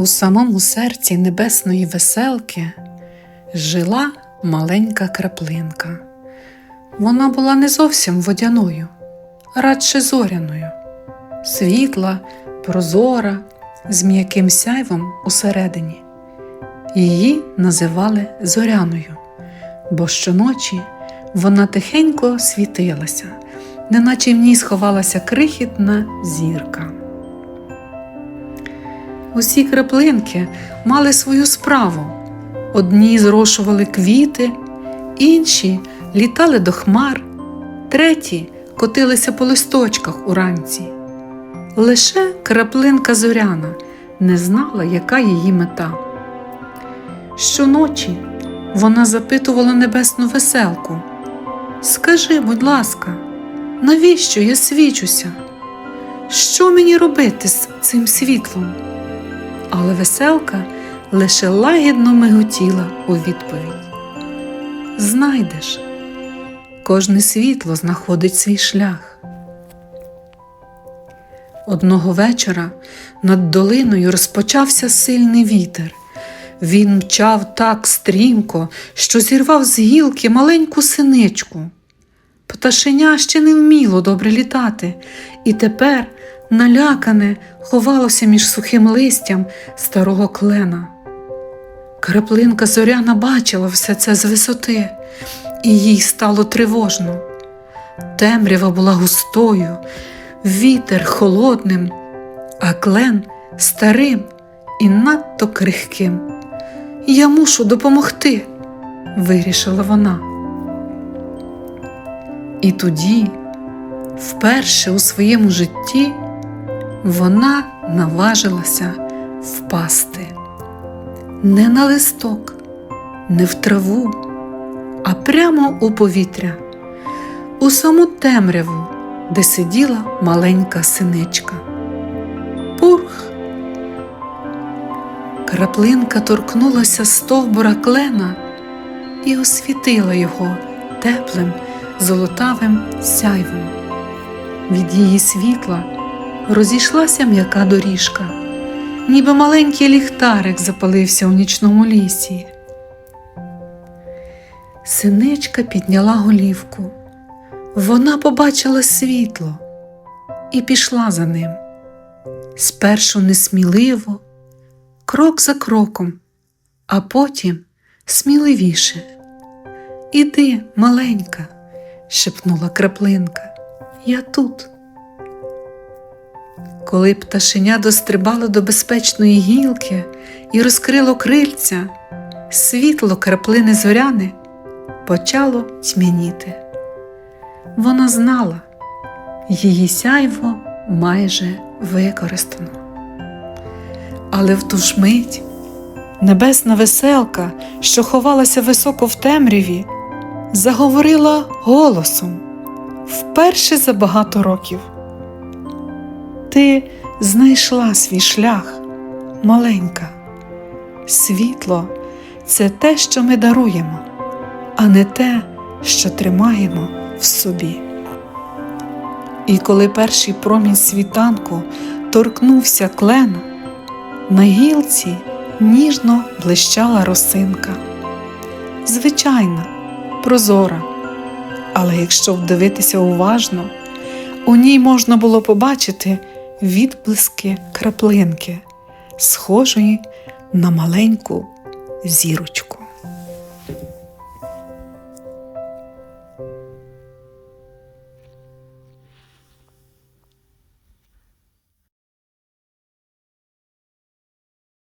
У самому серці небесної веселки жила маленька краплинка. Вона була не зовсім водяною, радше зоряною, світла, прозора, з м'яким сяйвом усередині. Її називали зоряною, бо щоночі вона тихенько світилася, неначе в ній сховалася крихітна зірка. Усі краплинки мали свою справу. Одні зрошували квіти, інші літали до хмар, треті котилися по листочках уранці. Лише краплинка зоряна не знала, яка її мета. Щоночі вона запитувала небесну веселку: Скажи, будь ласка, навіщо я свічуся? Що мені робити з цим світлом? Але веселка лише лагідно миготіла у відповідь. Знайдеш, кожне світло знаходить свій шлях. Одного вечора над долиною розпочався сильний вітер. Він мчав так стрімко, що зірвав з гілки маленьку синичку. Пташеня ще не вміло добре літати, і тепер налякане, ховалося між сухим листям старого клена. Краплинка зоряна бачила все це з висоти, і їй стало тривожно. Темрява була густою, вітер холодним, а клен старим і надто крихким. Я мушу допомогти, вирішила вона. І тоді, вперше у своєму житті, вона наважилася впасти не на листок, не в траву, а прямо у повітря, у саму темряву, де сиділа маленька синичка. Пурх! Краплинка торкнулася стовбура клена і освітила його теплим золотавим сяйвом. Від її світла розійшлася м'яка доріжка, ніби маленький ліхтарик запалився у нічному лісі. Синичка підняла голівку. Вона побачила світло і пішла за ним. Спершу несміливо, крок за кроком, а потім сміливіше. Іди, маленька, шепнула краплинка, я тут. Коли пташеня дострибало до безпечної гілки і розкрило крильця, світло краплини зоряни почало тьмяніти. Вона знала, її сяйво майже використано. Але в ту ж мить небесна веселка, що ховалася високо в темряві, заговорила голосом вперше за багато років. Ти знайшла свій шлях, маленька. Світло це те, що ми даруємо, а не те, що тримаємо в собі. І коли перший промінь світанку торкнувся клена, на гілці ніжно блищала росинка. Звичайна, прозора, але якщо вдивитися уважно, у ній можна було побачити відблиски краплинки, схожої на маленьку зірочку.